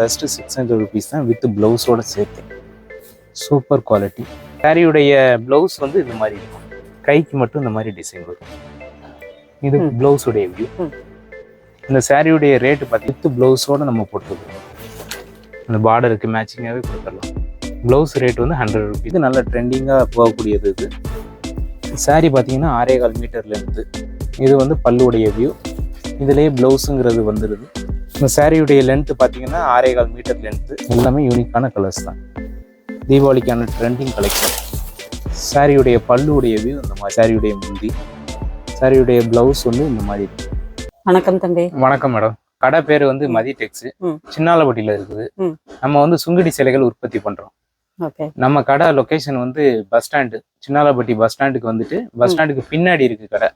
Just six hundred rupees தான் with ப்ளவுஸோட சேர்த்து. சூப்பர் குவாலிட்டி சாரியுடைய ப்ளவுஸ் வந்து இந்த மாதிரி இருக்கும். கைக்கு மட்டும் இந்த மாதிரி டிசைன் வரும். இது. ப்ளவுஸுடைய வியூ. இந்த சாரியுடைய ரேட்டு பார்த்து வித் ப்ளவுஸோட நம்ம போட்டுருக்கோம் அந்த பார்டருக்கு மேட்சிங்காகவே கொடுத்துடலாம். ப்ளவுஸ் ரேட் வந்து ஹண்ட்ரட் ருபீஸ் இது நல்ல ட்ரெண்டிங்காக போகக்கூடியது இது. சாரி பார்த்தீங்கன்னா ஆறே கால் மீட்டர் லென்த்து இது வந்து பல்லுடைய வியூ இதுலேயே ப்ளவுஸுங்கிறது வந்துடுது இந்த சாரியுடைய லென்த்து பார்த்தீங்கன்னா ஆறே கால் மீட்டர் லென்த்து எல்லாமே யூனிக்கான கலர்ஸ் தான். தீபாவளிக்கான ட்ரெண்டிங் கலெக்ஷன் சாரியுடைய பல்லுடைய வியூ இந்த மாதிரி சாரியுடைய முந்தி. சாரியுடைய ப்ளவுஸ் வந்து இந்த மாதிரி இருக்கு. வணக்கம் தம்பி. வணக்கம் மேடம் கடை பேர் வந்து மதி டெக்ஸ். சின்னாலப்பட்டியில் இருக்குது. நம்ம வந்து சுங்குடி சிலைகள் உற்பத்தி பண்ணுறோம் ஓகே. நம்ம கடை லொகேஷன் வந்து பஸ் ஸ்டாண்டு சின்னாலப்பட்டி பஸ் ஸ்டாண்டுக்கு வந்துட்டு பஸ் ஸ்டாண்டுக்கு பின்னாடி இருக்கு கடை.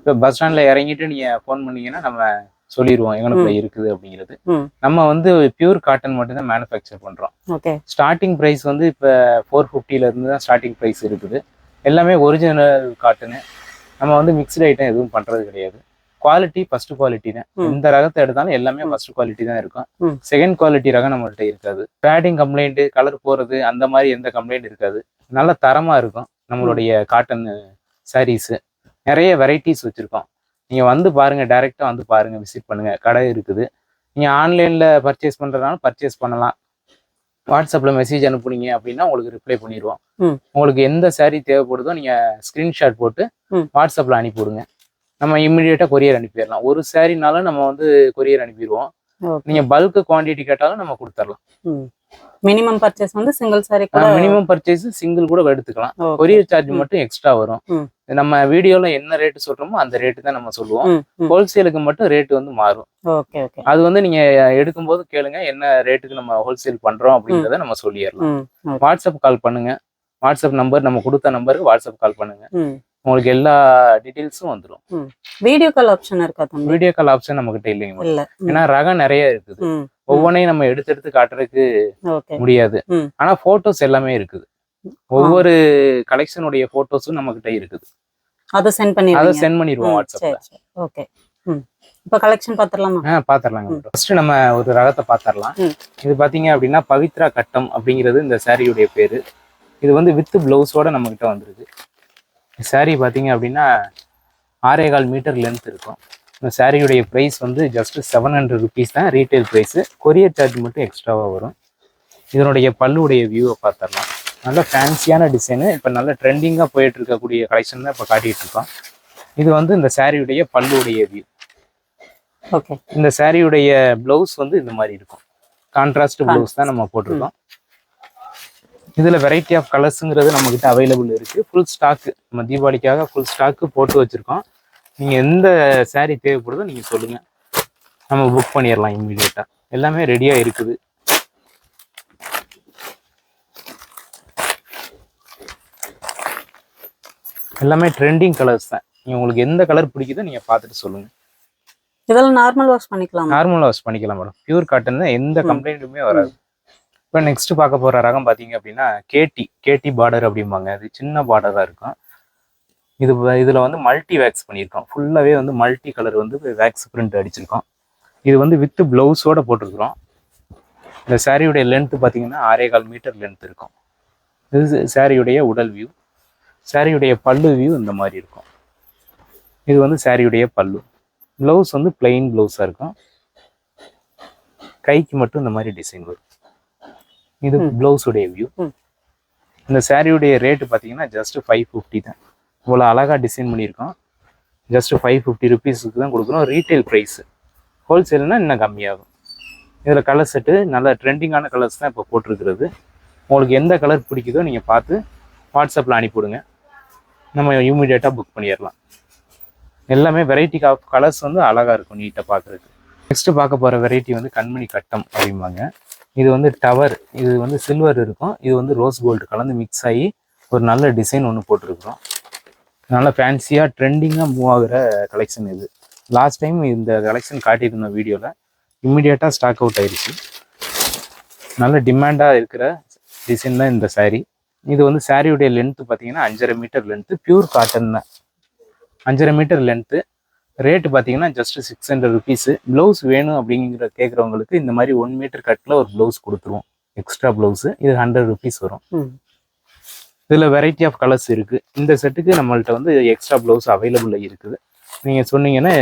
இப்போ பஸ் ஸ்டாண்டில் இறங்கிட்டு நீங்கள் ஃபோன் பண்ணீங்கன்னா நம்ம சொல்லிடுவோம் எங்கனக்குள்ள இருக்குது அப்படிங்கிறது. நம்ம வந்து பியூர் காட்டன் மட்டும்தான் மேனுஃபேக்சர் பண்ணுறோம் ஓகே. ஸ்டார்டிங் ப்ரைஸ் வந்து இப்போ ஃபோர் இருந்து தான் ஸ்டார்டிங் ப்ரைஸ் இருக்குது. எல்லாமே ஒரிஜினல் காட்டனு நம்ம வந்து மிக்ஸ்டு ஐட்டம் எதுவும் பண்ணுறது கிடையாது. குவாலிட்டி ஃபர்ஸ்ட் குவாலிட்டி தான். இந்த ரகத்தை எடுத்தாலும் எல்லாமே. ஃபர்ஸ்ட் குவாலிட்டி தான் இருக்கும். செகண்ட் குவாலிட்டி ரகம் நம்மள்ட்ட இருக்காது. பேடிங் கம்ப்ளைண்ட் கலர் போகிறது அந்த மாதிரி எந்த கம்ப்ளைண்ட் இருக்காது. நல்ல தரமாக இருக்கும் நம்மளுடைய காட்டன் சாரீஸு நிறைய வெரைட்டிஸ் வச்சுருக்கோம். நீங்கள் வந்து பாருங்கள் டைரெக்டாக வந்து பாருங்கள் விசிட் பண்ணுங்கள் கடை இருக்குது. நீங்கள் ஆன்லைனில் பர்ச்சேஸ் பண்ணுறதுனால பர்ச்சேஸ் பண்ணலாம். வாட்ஸ்அப்பில் மெசேஜ் அனுப்புனீங்க அப்படின்னா உங்களுக்கு ரிப்ளை பண்ணிடுவோம். உங்களுக்கு எந்த saree தேவைப்படுதோ நீங்கள் ஸ்க்ரீன்ஷாட் போட்டு. வாட்ஸ்அப்பில் அனுப்பிவிடுங்க. நம்ம இம்மிடியேட்டாக கொரியர் அனுப்பிடலாம். ஒரு சாரினாலும் நம்ம வந்து கொரியர் அனுப்பிடுவோம். நீங்கள் பல்க் குவான்டிட்டி கேட்டாலும் நம்ம கொடுத்துடலாம். மினிமம் பர்ச்சேஸ் வந்து சிங்கிள் சாரி கூட மினிமம் பர்ச்சேஸ் சிங்கிள் கூட எடுத்துக்கலாம். Courier charge. மட்டும் எக்ஸ்ட்ரா வரும். நம்ம வீடியோல என்ன ரேட்டு சொல்றோமோ அந்த ரேட்டு தான் நம்ம சொல்லுவோம். ஹோல்சேலுக்கு மட்டும் ரேட் வந்து மாறும். அது வந்து நீங்க எடுக்கும்போது கேளுங்க என்ன ரேட்டுக்கு நம்ம ஹோல்சேல் பண்றோம் அப்படிங்கிறத நம்ம சொல்லிடலாம். வாட்ஸ்அப் கால் பண்ணுங்க. வாட்ஸ்அப் நம்பர் நம்ம கொடுத்த நம்பருக்கு வாட்ஸ்அப் கால் பண்ணுங்க. உங்களுக்கு எல்லா டீட்டெயில்ஸும் வந்துடும் வீடியோ கால் ஆப்ஷன் இருக்கா வீடியோ கால் ஆப்ஷன் நம்ம கிட்ட இல்லைங்க ஏன்னா ரகம் நிறைய இருக்குது. ஒவ்வொன்றையும் நம்ம எடுத்து எடுத்து காட்டுறதுக்கு முடியாது. ஆனா போட்டோஸ் எல்லாமே இருக்குது. ஒவ்வொரு கலெக்ஷனுடைய போட்டோஸும் நம்ம கிட்ட இருக்குது. அத சென்ட் அதை பண்ணிடுவீங்க சென்ட் பண்ணிடுவோம் வாட்ஸ்அப்ல ஓகே. இப்போ கலெக்ஷன் பாத்துறலாமா ஆ பாத்திரலாங்க ஃபர்ஸ்ட் நம்ம ஒரு ரகத்தை பாத்திரலாம். ம். இது பாத்தீங்க அப்படின்னா பவித்ரா கட்டம் அப்படிங்கிறது இந்த சாரியுடைய பேரு. இது வந்து வித் பிளவுஸோட நம்ம கிட்ட வந்திருக்கு. சாரி பாத்தீங்க அப்படின்னா ஆறே கால் மீட்டர் லென்த் இருக்கும். இந்த சாரியுடைய ப்ரைஸ் வந்து ஜஸ்ட் செவன் ஹண்ட்ரட் ருபீஸ் தான். ரீட்டைல் ப்ரைஸு கொரியர் சார்ஜ் மட்டும் எக்ஸ்ட்ராவாக வரும். இதனுடைய பல்லுடைய வியூவை பார்த்துடலாம். நல்ல ஃபேன்சியான டிசைனு இப்போ நல்ல ட்ரெண்டிங்காக போயிட்டு இருக்கக்கூடிய கலெக்ஷன் தான் இப்போ காட்டிட்டு இருக்கோம். இது வந்து இந்த சாரியுடைய பல்லுடைய வியூ ஓகே இந்த சாரியுடைய ப்ளவுஸ் வந்து இந்த மாதிரி இருக்கும். கான்ட்ராஸ்ட் ப்ளவுஸ் தான் நம்ம போட்டிருக்கோம். இதில் வெரைட்டி ஆஃப் கலர்ஸுங்கிறது நம்மக்கிட்ட அவைலபிள் இருக்குது ஃபுல் ஸ்டாக்கு நம்ம தீபாவளிக்காக ஃபுல் ஸ்டாக்கு போட்டு வச்சுருக்கோம். நீங்கள் எந்த saree தேவைப்படுதோ நீங்கள் சொல்லுங்கள் நம்ம புக் பண்ணிடலாம் இம்மீடியட்டாக எல்லாமே ரெடியாக இருக்குது. எல்லாமே ட்ரெண்டிங் கலர்ஸ் தான். நீங்கள் உங்களுக்கு எந்த கலர் பிடிக்குதோ நீங்கள் பார்த்துட்டு சொல்லுங்கள் இதெல்லாம் நார்மல் வாஷ் பண்ணிக்கலாமா. நார்மல் வாஷ் பண்ணிக்கலாம் மேடம் பியூர் காட்டன் தான் எந்த. கம்ப்ளைண்ட்டுமே வராது. இப்போ நெக்ஸ்ட் பார்க்க போற ரகம் பார்த்தீங்க அப்படின்னா கேடி கேடி பார்டர் அப்படிம்பாங்க. அது சின்ன பார்டராக இருக்கும். இது இதில் இதுல வந்து மல்டி வேக்ஸ் பண்ணியிருக்கோம். ஃபுல்லாகவே வந்து மல்டி கலர் வந்து வேக்ஸ் பிரிண்ட் அடிச்சிருக்கோம். இது வந்து வித் பிளவுஸோட போட்டிருக்கிறோம். இந்த சாரியுடைய லென்த் பார்த்தீங்கன்னா ஆறே கால் மீட்டர் லென்த் இருக்கும். இது சாரியுடைய உடல் வியூ சாரியுடைய பல்லு வியூ இந்த மாதிரி இருக்கும். இது வந்து சாரியுடைய பல்லு. ப்ளவுஸ் வந்து பிளெயின் ப்ளவுஸாக இருக்கும். கைக்கு மட்டும் இந்த மாதிரி டிசைன் வரும். இது ம். ப்ளவுஸுடைய வியூ. இந்த சாரியுடைய ரேட்டு பார்த்தீங்கன்னா ஜஸ்ட் ஃபைவ் ஃபிஃப்டி தான். இவ்வளோ அழகாக டிசைன் பண்ணியிருக்கோம். ஜஸ்ட் ஃபைவ் ஃபிஃப்டி ருபீஸுக்கு தான் கொடுக்குறோம். ரீட்டைல் ப்ரைஸு ஹோல்சேல்னா இன்னும் கம்மியாகும். இதில் கலர் செட்டு நல்ல ட்ரெண்டிங்கான கலர்ஸ் தான் இப்போ போட்டிருக்கிறது. உங்களுக்கு எந்த கலர் பிடிக்குதோ நீங்கள் பார்த்து வாட்ஸ்அப்பில் அனுப்பிவிடுங்க. நம்ம இமீடியட்டாக புக் பண்ணிடலாம். எல்லாமே வெரைட்டி ஆஃப் கலர்ஸ் வந்து அழகாக இருக்கும் நீட்டாக பார்க்குறதுக்கு. நெக்ஸ்ட் பார்க்க போகிற வெரைட்டி வந்து கண்மணி கட்டம் அப்படிம்பாங்க. இது வந்து டவர் இது வந்து சில்வர் இருக்கும். இது வந்து ரோஸ் கோல்டு கலந்து மிக்ஸ் ஆகி ஒரு நல்ல டிசைன் ஒன்று போட்டிருக்கிறோம். நல்ல ஃபேன்சியாக ட்ரெண்டிங்காக மூவ் ஆகுற கலெக்ஷன் இது. லாஸ்ட் டைம் இந்த கலெக்ஷன் காட்டியிருந்தோம் வீடியோவில் இம்மிடியேட்டாக ஸ்டாக் அவுட் ஆயிருச்சு. நல்ல டிமாண்டாக இருக்கிற டிசைன் தான் இந்த சாரீ இது வந்து சாரியுடைய லென்த்து பார்த்தீங்கன்னா அஞ்சரை மீட்டர் லென்த்து பியூர் காட்டன் தான் அஞ்சரை மீட்டர் லென்த்து ரேட்டு பார்த்தீங்கன்னா just six hundred rupees blouse வேணும் அப்படிங்கிற கேட்குறவங்களுக்கு இந்த மாதிரி ஒன் மீட்டர் கட்டில் ஒரு ப்ளவுஸ் கொடுத்துருவோம். எக்ஸ்ட்ரா ப்ளவுஸு இது ஹண்ட்ரட் ருபீஸ் வரும். இதில் வெரைட்டி ஆஃப் கலர்ஸ் இருக்குது இந்த செட்டுக்கு நம்மள்ட்ட வந்து எக்ஸ்ட்ரா ப்ளவுஸ் அவைலபிளாக இருக்குது. நீங்கள் சொன்னீங்கன்னா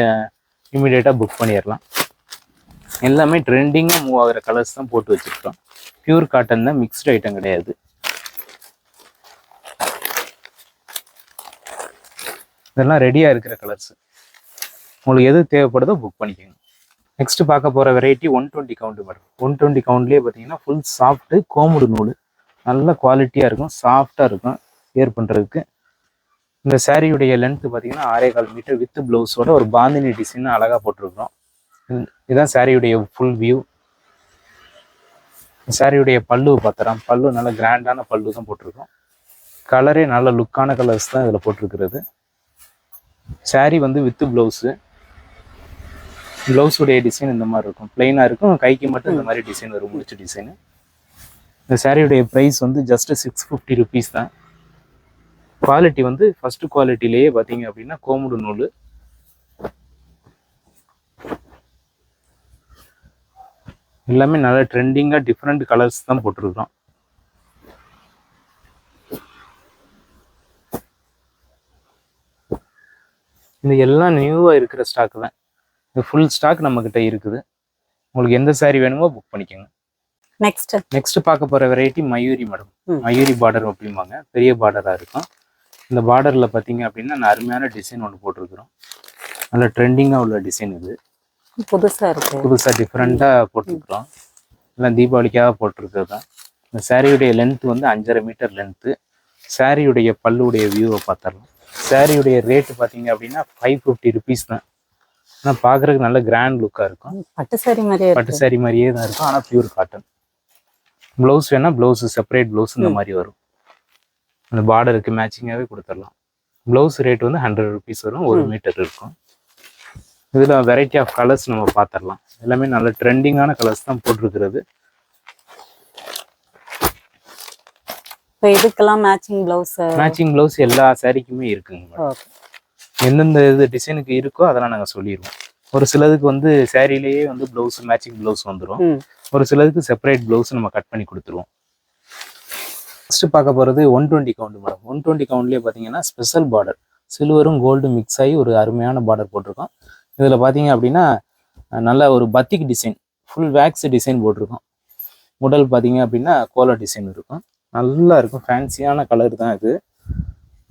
இமீடியட்டாக புக் பண்ணிடலாம். எல்லாமே ட்ரெண்டிங்காக மூவ் ஆகிற கலர்ஸ் தான் போட்டு வச்சுருக்கோம். பியூர் காட்டன் தான் மிக்ஸ்டு ஐட்டம் கிடையாது. இதெல்லாம் ரெடியாக இருக்கிற கலர்ஸ் உங்களுக்கு எது தேவைப்படுதோ புக் பண்ணிக்கோங்க. நெக்ஸ்ட் பார்க்க போகிற variety one twenty count madam one twenty கவுண்ட்லேயே பார்த்தீங்கன்னா ஃபுல் சாஃப்ட்டு கோமுடு நூல். நல்ல குவாலிட்டியாக இருக்கும் சாஃப்டாக இருக்கும் வேர் பண்ணுறதுக்கு இந்த சாரியுடைய லென்த் பார்த்தீங்கன்னா ஆறே கால் மீட்டர் வித் ப்ளவுஸோட ஒரு பாந்தினி டிசைன் அழகாக போட்டிருக்கோம் இதுதான் சாரியுடைய ஃபுல் வியூ சாரியுடைய பல்லு பார்த்துறோம் பல்லு நல்ல கிராண்டான பல்லு தான் போட்டிருக்கோம் கலரே நல்ல லுக்கான கலர்ஸ் தான் இதில் போட்டிருக்கிறது. சாரி வந்து வித்து ப்ளவுஸு ப்ளவுஸுடைய டிசைன் இந்த மாதிரி இருக்கும். பிளெயினாக இருக்கும். கைக்கு மட்டும் இந்த மாதிரி டிசைன் வரும். முடிச்ச டிசைனு இந்த சாரியுடைய ப்ரைஸ் வந்து ஜஸ்ட் சிக்ஸ் ஃபிஃப்டி ருபீஸ் தான். குவாலிட்டி வந்து ஃபர்ஸ்ட் குவாலிட்டிலேயே பார்த்தீங்க அப்படின்னா கோமுடு நூல். எல்லாமே நல்ல ட்ரெண்டிங்காக டிஃப்ரெண்ட் கலர்ஸ் தான் போட்டிருக்கிறோம். இது எல்லாம் நியூவாக இருக்கிற ஸ்டாக் தான். இது ஃபுல் ஸ்டாக் நம்மக்கிட்ட இருக்குது. உங்களுக்கு எந்த saree வேணுமோ புக் பண்ணிக்கோங்க. நெக்ஸ்ட் நெக்ஸ்ட் பார்க்க போகிற variety Mayuri madam. Mayuri border அப்படிம்பாங்க. பெரிய பார்டராக இருக்கும். இந்த பார்டரில் பார்த்தீங்க அப்படின்னா அருமையான டிசைன் ஒன்று போட்டிருக்கிறோம். நல்ல ட்ரெண்டிங்காக உள்ள டிசைன் இது. புதுசா இருக்கு. புதுசாக டிஃப்ரெண்ட்டாக போட்டிருக்கிறோம். எல்லாம் தீபாவளிக்காக போட்டிருக்கிறது? தான் இந்த சாரியுடைய லென்த் வந்து அஞ்சரை மீட்டர் லென்த்து சாரியுடைய பல்லுடைய வியூவை பார்த்துடலாம். சாரியுடைய ரேட்டு பார்த்தீங்க அப்படின்னா ஃபைவ் ஃபிஃப்டி ருபீஸ் தான். ஆனால் பார்க்குறதுக்கு நல்ல கிராண்ட் லுக்காக இருக்கும். பட்டு சாரி மாதிரியே பட்டு சாரி மாதிரியே தான் இருக்கும். ஆனால் பியூர் காட்டன் ப்ளவுஸ் வேணா ப்ளவுஸ் செப்பரேட் ப்ளவுஸ் இந்த மாதிரி வரும். அந்த பார்டருக்கு மேட்சிங்காகவே கொடுத்துடலாம். ப்ளவுஸ் ரேட் வந்து ஹண்ட்ரட் ருபீஸ் வரும். ஒரு மீட்டர் இருக்கும். இதில் வெரைட்டி ஆஃப் கலர்ஸ் நம்ம பார்த்துடலாம். எல்லாமே நல்ல ட்ரெண்டிங்கான கலர்ஸ் தான் போட்டிருக்கிறது. இப்போ இதுக்கெல்லாம் மேட்சிங் பிளவுஸ் மேட்சிங் ப்ளவுஸ் எல்லா சாரிக்குமே இருக்குங்க. எந்தெந்த இது டிசைனுக்கு இருக்கோ அதெல்லாம் நாங்கள் சொல்லிடுவோம் ஒரு சிலதுக்கு வந்து சாரிலேயே வந்து ப்ளவுஸ் மேட்சிங் ப்ளவுஸ் வந்துடும் ஒரு சிலருக்கு செப்பரேட் ப்ளவுஸ் நம்ம கட் பண்ணி கொடுத்துருவோம். நெக்ஸ்ட் பார்க்க போகிறது one twenty count madam one twenty கவுண்ட்லேயே பார்த்தீங்கன்னா ஸ்பெஷல் பார்டர் சில்வரும் கோல்டு மிக்ஸ் ஆகி ஒரு அருமையான பார்டர் போட்டிருக்கோம். இதில் பார்த்தீங்க அப்படின்னா நல்ல ஒரு batik design full wax design போட்டிருக்கோம். உடல் பார்த்தீங்க அப்படின்னா கோலா டிசைன் இருக்கும். நல்லா இருக்கும். ஃபேன்சியான கலர் தான் இது.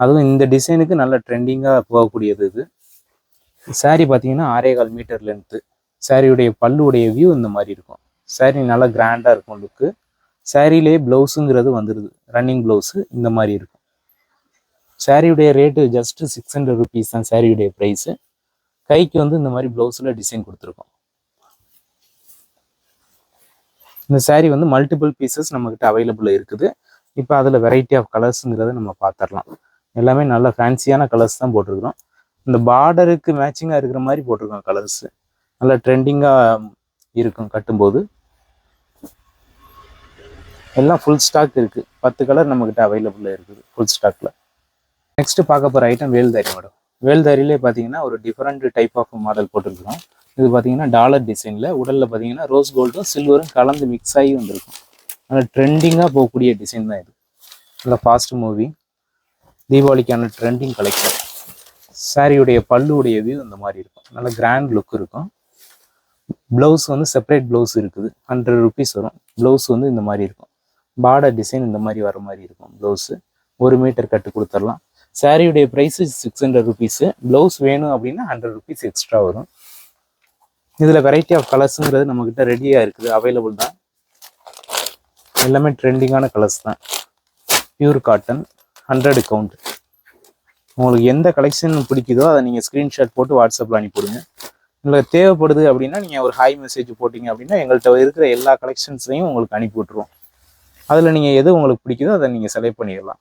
அதுவும் இந்த டிசைனுக்கு நல்ல ட்ரெண்டிங்காக போகக்கூடியது இது. Saree பார்த்தீங்கன்னா ஆறே கால் மீட்டர் லென்த்து சாரியுடைய பல்லுடைய வியூ இந்த மாதிரி இருக்கும். Saree நல்லா கிராண்டாக இருக்கும் லுக்கு சாரிலே ப்ளவுஸுங்கிறது வந்துடுது ரன்னிங் ப்ளவுஸு இந்த மாதிரி இருக்கும். சாரியுடைய rate just six hundred rupees தான் சாரியுடைய ப்ரைஸு கைக்கு வந்து இந்த மாதிரி ப்ளவுஸில் டிசைன் கொடுத்துருக்கோம். இந்த சாரீ வந்து மல்டிபிள் பீசஸ் நம்மக்கிட்ட அவைலபிள் இருக்குது. இப்போ அதில் வெரைட்டி ஆஃப் கலர்ஸுங்கிறத நம்ம பார்த்துடலாம் எல்லாமே நல்ல ஃபேன்சியான கலர்ஸ் தான் போட்டிருக்கிறோம். இந்த பார்டருக்கு மேட்சிங்காக இருக்கிற மாதிரி போட்டிருக்கோம் கலர்ஸ் நல்ல ட்ரெண்டிங்காக இருக்கும் கட்டும்போது. எல்லாம் ஃபுல் ஸ்டாக் இருக்குது பத்து கலர் நம்மக்கிட்ட அவைலபிளாக இருக்குது ஃபுல் ஸ்டாக்கில் நெக்ஸ்ட்டு பார்க்க போகிற ஐட்டம் வேல்தாரி மேடம். வேல்தாரிலே பார்த்தீங்கன்னா ஒரு டிஃப்ரெண்ட் டைப் ஆஃப் மாடல் போட்டிருக்கிறோம். இது பார்த்தீங்கன்னா டாலர் டிசைனில் உடலில் பார்த்தீங்கன்னா ரோஸ் கோல்டும் சில்வரும் கலந்து மிக்ஸ் ஆகி வந்திருக்கும். நல்லா ட்ரெண்டிங்காக போகக்கூடிய டிசைன் தான் இது. நல்லா ஃபாஸ்ட் மூவி தீபாவளிக்கான ட்ரெண்டிங் கலெக்ஷன் சாரியுடைய பல்லுடைய வியூ இந்த மாதிரி இருக்கும். நல்ல கிராண்ட் லுக் இருக்கும். ப்ளவுஸ் வந்து செப்பரேட் ப்ளவுஸ் இருக்குது. ஹண்ட்ரட் ருபீஸ் வரும். ப்ளவுஸ் வந்து இந்த மாதிரி இருக்கும். பார்டர் டிசைன் இந்த மாதிரி வர மாதிரி இருக்கும் ப்ளவுஸு ஒரு மீட்டர் கட்டு கொடுத்துடலாம். சாரியுடைய price six hundred rupees blouse வேணும் அப்படின்னா ஹண்ட்ரட் ருபீஸ் எக்ஸ்ட்ரா வரும். இதில் வெரைட்டி ஆஃப் கலர்ஸுங்கிறது நம்மக்கிட்ட ரெடியாக இருக்குது. அவைலபிள் தான். எல்லாமே ட்ரெண்டிங்கான கலர்ஸ் தான். பியூர் காட்டன் ஹண்ட்ரட் கவுண்ட் உங்களுக்கு எந்த கலெக்ஷன் பிடிக்குதோ அதை நீங்கள் ஸ்க்ரீன்ஷாட் போட்டு வாட்ஸ்அப்பில் அனுப்பிவிடுங்க. உங்களுக்கு தேவைப்படுது அப்படின்னா நீங்கள் ஒரு ஹாய் மெசேஜ் போட்டிங்க அப்படின்னா எங்கள்கிட்ட இருக்கிற எல்லா கலெக்ஷன்ஸையும் உங்களுக்கு அனுப்பி விட்ருவோம் அதில் நீங்கள் எது உங்களுக்கு பிடிக்குதோ அதை நீங்கள் செலக்ட் பண்ணிடலாம்.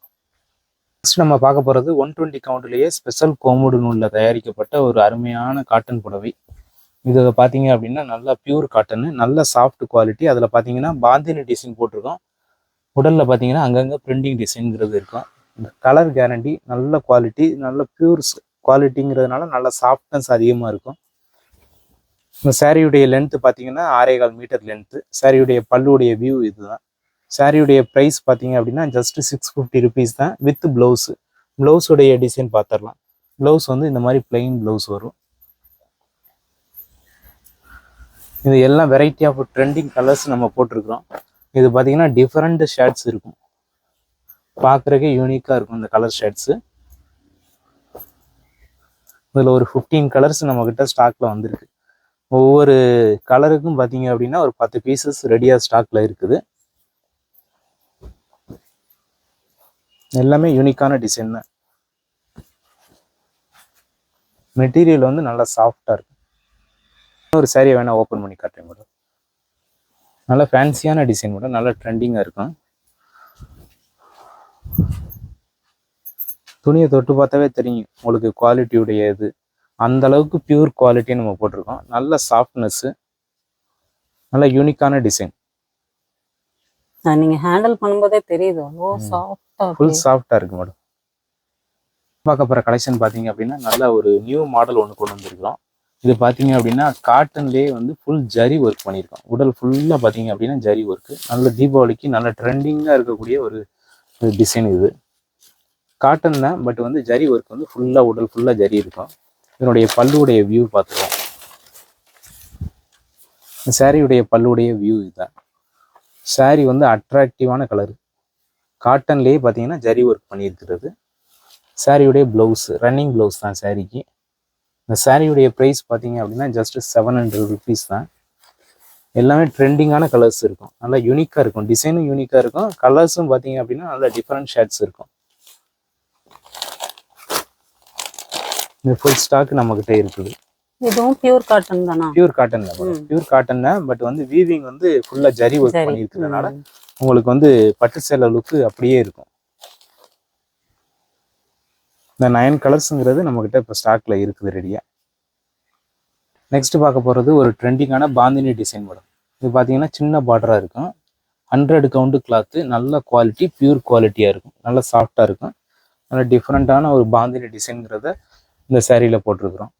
நெக்ஸ்ட் நம்ம பார்க்க போகிறது ஒன் டுவெண்ட்டி கவுண்ட்லேயே ஸ்பெஷல் கோமுடு நூலில் தயாரிக்கப்பட்ட ஒரு அருமையான காட்டன் புடவை. இது பார்த்தீங்க அப்படின்னா நல்லா பியூர் காட்டனு நல்ல சாஃப்ட் குவாலிட்டி அதில் பார்த்தீங்கன்னா பாந்தினி டிசைன் போட்டிருக்கோம். உடலில் பார்த்தீங்கன்னா அங்கங்கே பிரிண்டிங் டிசைன்ங்கிறது இருக்கும். கலர் கேரண்டி நல்ல குவாலிட்டி நல்ல பியூர் குவாலிட்டிங்கிறதுனால நல்ல சாஃப்ட்னஸ் அதிகமாக இருக்கும். இந்த சாரியுடைய லென்த்து பார்த்தீங்கன்னா ஆறே கால் மீட்டர் லென்த்து சாரியுடைய பல்லுடைய வியூ இதுதான். சாரியுடைய ப்ரைஸ் பார்த்தீங்க அப்படின்னா ஜஸ்ட் சிக்ஸ் ஃபிஃப்டி ருபீஸ் தான் வித் ப்ளவுஸு ப்ளவுஸுடைய டிசைன் பார்த்துடலாம் ப்ளவுஸ் வந்து இந்த மாதிரி பிளெயின் ப்ளவுஸ் வரும். இது எல்லாம் வெரைட்டி ஆஃப் ட்ரெண்டிங் கலர்ஸ் நம்ம போட்டிருக்கிறோம். இது பார்த்தீங்கன்னா டிஃப்ரெண்ட் ஷேட்ஸ் இருக்கும். பார்க்குறக்கே யூனிக்காக இருக்கும் இந்த கலர் ஷேட்ஸு இதில் ஒரு ஃபிஃப்டீன் கலர்ஸ் நம்மக்கிட்ட ஸ்டாக்கில் வந்திருக்கு. ஒவ்வொரு கலருக்கும் பார்த்தீங்க அப்படின்னா ஒரு பத்து பீசஸ் ரெடியாக ஸ்டாக்கில் இருக்குது. எல்லாமே யூனிக்கான டிசைன் தான். மெட்டீரியல் வந்து நல்லா சாஃப்டாக இருக்கும் ஒரு சேரீயை வேணால் ஓப்பன் பண்ணி காட்டுறேன் மேடம். நல்லா ஃபேன்சியான டிசைன் மேடம் நல்லா ட்ரெண்டிங்காக இருக்கும். துணியை தொட்டு பார்த்தாவே தெரியும் உங்களுக்கு குவாலிட்டியுடைய இது அந்த அளவுக்கு பியூர் குவாலிட்டி நம்ம போட்டிருக்கோம். நல்ல சாஃப்ட்னஸ்ஸு நல்ல யூனிக்கான டிசைன் நீங்க ஹேண்டில் பண்ணும்போதே தெரியுது. சாஃப்டா ஃபுல் சாஃப்டாக இருக்கு. மேடம் பார்க்க போகிற கலெக்ஷன் பார்த்தீங்க அப்படின்னா நல்ல ஒரு நியூ மாடல் ஒன்று கொண்டு வந்திருக்கிறோம். இது பார்த்தீங்க அப்படின்னா காட்டன்லேயே வந்து ஃபுல் ஜரி ஒர்க் பண்ணியிருக்கோம். உடல் ஃபுல்லாக பார்த்தீங்க அப்படின்னா ஜரி ஒர்க்கு நல்ல தீபாவளிக்கு நல்ல ட்ரெண்டிங்காக இருக்கக்கூடிய ஒரு டிசைன் இது. காட்டன் தான் பட் வந்து ஜரி ஒர்க் வந்து ஃபுல்லாக உடல் ஃபுல்லாக ஜரி இருக்கும். இதனுடைய பல்லுடைய வியூ பார்த்துருவோம் சாரியுடைய பல்லுடைய வியூ இதுதான். சாரி வந்து அட்ராக்டிவான கலர் காட்டன்லேயே பார்த்தீங்கன்னா ஜரி ஒர்க் பண்ணியிருக்கிறது. சாரியுடைய ப்ளவுஸ் ரன்னிங் ப்ளவுஸ் தான் சாரிக்கு இந்த சாரியுடைய ப்ரைஸ் பார்த்தீங்க அப்படின்னா ஜஸ்ட் செவன் ஹண்ட்ரட் ருபீஸ் தான். எல்லாமே ட்ரெண்டிங்கான கலர்ஸ் இருக்கும். நல்லா யூனிக்காக இருக்கும். டிசைனும் யூனிக்காக இருக்கும். கலர்ஸும் பார்த்தீங்க அப்படின்னா நல்லா டிஃப்ரெண்ட் ஷேட்ஸ் இருக்கும். இந்த ஃபுல் ஸ்டாக் நம்மக்கிட்ட இருக்குது. இதுவும் பியூர் காட்டன் தானா? பியூர் காட்டன் தான். பியூர் காட்டன் தான் பட் வந்து வீவிங் வந்து ஃபுல்லாக ஜரி ஒர்க் பண்ணியிருக்கிறதுனால. உங்களுக்கு வந்து பட்டு சேலை லுக்கு அப்படியே இருக்கும். இந்த நயன் கலர்ஸுங்கிறது நம்மக்கிட்ட இப்போ ஸ்டாக்ல இருக்குது ரெடியாக நெக்ஸ்ட் பார்க்க போகிறது ஒரு ட்ரெண்டிங்கான பாந்தினி டிசைன் மேடம் இது பார்த்தீங்கன்னா சின்ன பார்டராக இருக்கும். ஹண்ட்ரட் கவுண்டு கிளாத்து நல்ல குவாலிட்டி பியூர் குவாலிட்டியாக இருக்கும். நல்ல சாஃப்டாக இருக்கும். நல்ல டிஃப்ரெண்ட்டான ஒரு பாந்தினி டிசைன்கிறத இந்த சேரீயில் போட்டிருக்கிறோம்.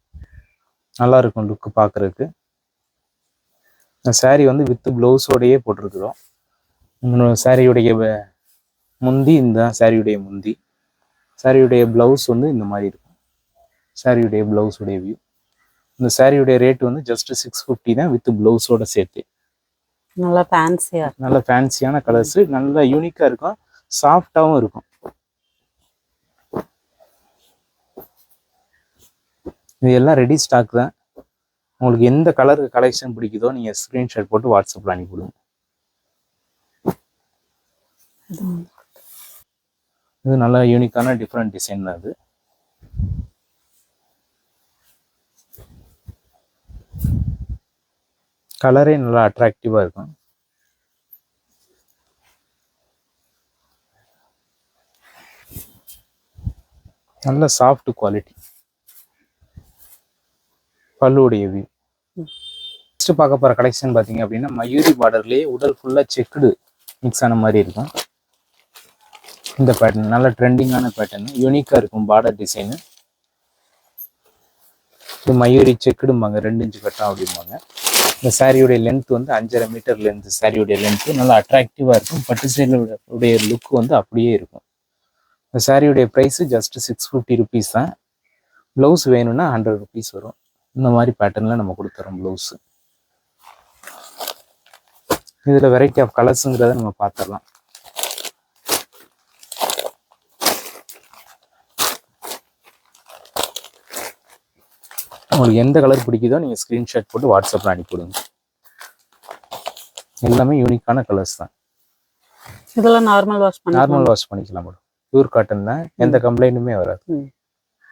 நல்லா இருக்கும் லுக்கு பார்க்குறதுக்கு இந்த சேரீ வந்து வித்து ப்ளவுஸோடையே போட்டிருக்கிறோம். இன்னொரு சாரியுடைய முந்தி இந்த சாரியுடைய முந்தி. சாரியுடைய ப்ளவுஸ் வந்து இந்த மாதிரி இருக்கும். சாரியுடைய ப்ளவுஸுடைய வியூ இந்த சாரியுடைய ரேட் வந்து ஜஸ்ட் சிக்ஸ் ஃபிஃப்டி தான் வித் ப்ளவுஸோட சேர்த்து. நல்லா ஃபேன்சியா நல்ல ஃபேன்சியான கலர்ஸ் நல்ல யூனிக்காக இருக்கும். சாஃப்டாகவும் இருக்கும். இது எல்லாம் ரெடி ஸ்டாக் தான். உங்களுக்கு எந்த கலர் கலெக்ஷன் பிடிக்குதோ நீங்கள் ஸ்க்ரீன்ஷாட் போட்டு வாட்ஸ்அப்பில் அனுப்பிவிடுங்க இது நல்ல யூனிக்கான டிஃப்ரெண்ட் டிசைன் தான் அது. கலரே நல்லா அட்ராக்டிவாக இருக்கும். நல்ல சாஃப்ட் குவாலிட்டி பல்லுடைய வியூ நெக்ஸ்ட் பார்க்க போகிற கலெக்ஷன் பார்த்தீங்க அப்படின்னா மயூரி பார்டர்லேயே உடல் ஃபுல்லாக செக்குடு மிக்ஸ் ஆன மாதிரி இருக்கும். இந்த பேட்டர்ன் நல்ல ட்ரெண்டிங்கான பேட்டர்ன் யூனிக்காக இருக்கும் பார்டர் டிசைனு இது மயூரி செக்குடும்பாங்க ரெண்டு இன்ச்சு கட்டம் அப்படிம்பாங்க. இந்த சாரியுடைய லென்த் வந்து அஞ்சரை மீட்டர் லென்த் சாரியுடைய லென்த்து நல்லா அட்ராக்டிவாக இருக்கும். பட்டு சேலையுடைய லுக் வந்து அப்படியே இருக்கும். இந்த சாரியுடைய price just six fifty rupees தான். ப்ளவுஸ் வேணும்னா ஹண்ட்ரட் ருபீஸ் வரும். இந்த மாதிரி பேட்டர்னில் நம்ம கொடுத்துறோம் ப்ளவுஸு இதில் வெரைட்டி ஆஃப் கலர்ஸுங்கிறத நம்ம பார்த்துடலாம். உங்களுக்கு எந்த கலர் பிடிக்குதோ நீங்கள் ஸ்க்ரீன்ஷாட் போட்டு வாட்ஸ்அப்பில் அனுப்பிவிடுங்க. எல்லாமே யூனிக்கான கலர்ஸ் தான். இதெல்லாம் நார்மல் வாஷ் பண்ணி நார்மல் வாஷ் பண்ணிக்கலாம் மேடம் பியூர் காட்டன் தான். எந்த கம்ப்ளைண்ட்டுமே வராது.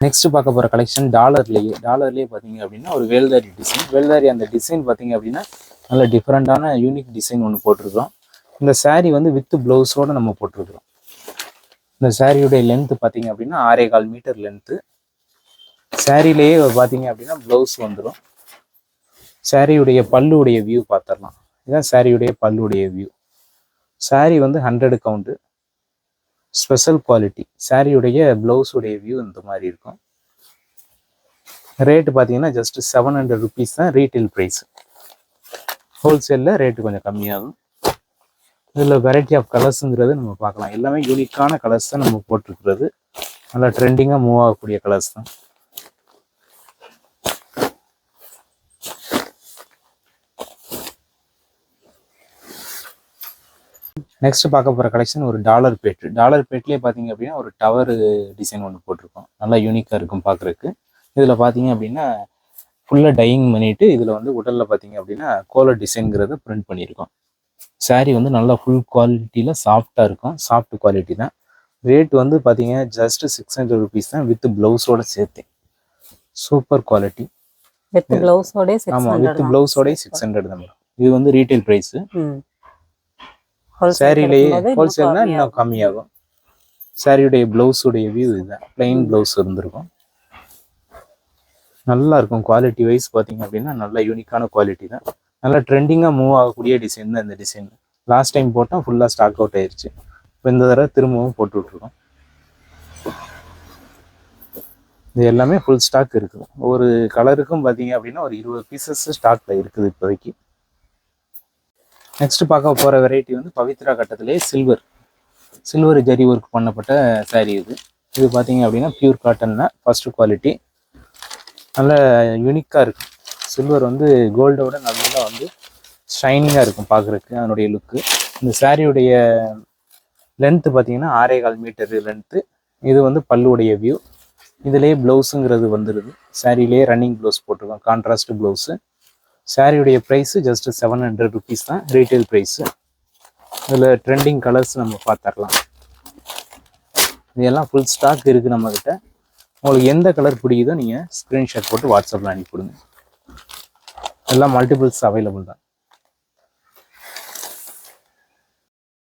நெக்ஸ்ட் பார்க்க போகிற கலெக்ஷன் டாலர்லேயே டாலர்லேயே பார்த்தீங்க அப்படின்னா ஒரு வேல்தாரி டிசைன் வேல்தாரி அந்த டிசைன் பார்த்தீங்க அப்படின்னா நல்ல டிஃப்ரெண்ட்டான யூனிக் டிசைன் ஒன்று போட்டிருக்கிறோம். இந்த saree வந்து வித் ப்ளவுஸோடு நம்ம போட்டிருக்கிறோம். இந்த சாரியுடைய லென்த்து பார்த்தீங்க அப்படின்னா ஆறே கால் மீட்டர் லென்த்து சாரிலேயே பார்த்தீங்க அப்படின்னா ப்ளவுஸ் வந்துடும் சாரியுடைய பல்லுடைய வியூ பார்த்துடலாம் இதுதான் சாரியுடைய பல்லுடைய வியூ சாரி வந்து ஹண்ட்ரட் கவுண்டு ஸ்பெஷல் குவாலிட்டி சாரியுடைய ப்ளவுஸுடைய வியூ இந்த மாதிரி இருக்கும். ரேட்டு பார்த்தீங்கன்னா ஜஸ்ட் செவன் ஹண்ட்ரட் ருபீஸ் தான் ரீட்டைல் ப்ரைஸ் ஹோல்சேலில் ரேட்டு கொஞ்சம் கம்மியாகும். இதில் வெரைட்டி ஆஃப் கலர்ஸுங்கிறது நம்ம பார்க்கலாம். எல்லாமே யூனிக்கான கலர்ஸ் தான் நம்ம போட்டிருக்கிறது. நல்லா ட்ரெண்டிங்காக மூவ் ஆகக்கூடிய கலர்ஸ் தான். நெக்ஸ்ட் பார்க்க போகிற கலெக்ஷன் ஒரு டாலர் பேட் டாலர் பேட்லேயே பார்த்தீங்க அப்படின்னா ஒரு டவர் டிசைன் ஒன்று போட்டிருக்கோம். நல்லா யூனிக்காக இருக்கும் பார்க்குறதுக்கு இதில் பார்த்தீங்க அப்படின்னா ஃபுல்லாக டையிங் பண்ணிட்டு இதில் வந்து உடலில் பார்த்தீங்க அப்படின்னா கோலர் டிசைன்கிறத பிரிண்ட் பண்ணியிருக்கோம். Saree வந்து நல்லா ஃபுல் குவாலிட்டியில் சாஃப்டாக இருக்கும். சாஃப்ட் குவாலிட்டி தான். ரேட் வந்து பார்த்தீங்க ஜஸ்ட் சிக்ஸ் ஹண்ட்ரட் ருபீஸ் தான் வித் ப்ளவுஸோட சேர்த்து சூப்பர் குவாலிட்டி வித் பிளவுஸோட ஆமாம் வித் ப்ளவுஸோடய சிக்ஸ் ஹண்ட்ரட் தான் வரும் இது வந்து ரீட்டைல் ப்ரைஸு ம் சாரிலேயே ஹோல்சேல்னா இன்னும் கம்மியாகும். சாரியுடைய பிளவுஸுடைய வியூ இதுதான். பிளைன் பிளவுஸ் இருந்திருக்கும். நல்லா இருக்கும் குவாலிட்டி வைஸ் பார்த்தீங்க அப்படின்னா நல்ல யூனிக்கான குவாலிட்டி தான். நல்லா ட்ரெண்டிங்காக மூவ் ஆகக்கூடிய டிசைன் தான் இந்த டிசைன் லாஸ்ட் டைம் போட்டால் ஃபுல்லாக ஸ்டாக் அவுட் ஆயிருச்சு. இப்போ இந்த தடவை திரும்பவும் போட்டு விட்ருக்கோம் இது எல்லாமே ஃபுல் ஸ்டாக் இருக்குது. ஒரு கலருக்கும் பார்த்தீங்க அப்படின்னா ஒரு இருபது பீசஸ் ஸ்டாக்ல இருக்குது இப்போதைக்கு. நெக்ஸ்ட் பார்க்க போகிற வெரைட்டி வந்து பவித்ரா கட்டத்திலே சில்வர் சில்வர் ஜரி ஒர்க் பண்ணப்பட்ட சாரீ இது. இது பார்த்தீங்க அப்படின்னா பியூர் காட்டன்னா ஃபஸ்ட்டு குவாலிட்டி நல்ல யூனிக்காக இருக்குது சில்வர் வந்து கோல்டோட நல்லா வந்து ஷைனிங்காக இருக்கும் பார்க்குறதுக்கு அதனுடைய லுக்கு இந்த சாரியுடைய லென்த்து பார்த்தீங்கன்னா ஆறே கால் மீட்டர் லென்த்து இது வந்து பல்லுடைய வியூ இதுலேயே ப்ளவுஸுங்கிறது வந்துடுது சாரியிலே ரன்னிங் ப்ளவுஸ் போட்டிருக்கோம். கான்ட்ராஸ்ட் ப்ளவுஸு சாரியுடைய price just seven hundred rupees தான். ரீட்டைல் ப்ரைஸு இதில் ட்ரெண்டிங் கலர்ஸ் நம்ம பார்த்துடலாம். இதெல்லாம் ஃபுல் ஸ்டாக் இருக்குது நம்மக்கிட்ட உங்களுக்கு எந்த கலர் பிடிக்குதோ நீங்கள் ஸ்க்ரீன்ஷாட் போட்டு வாட்ஸ்அப்பில் அனுப்பிவிடுங்க எல்லாம் மல்டிபிள்ஸ் அவைலபிள் தான்.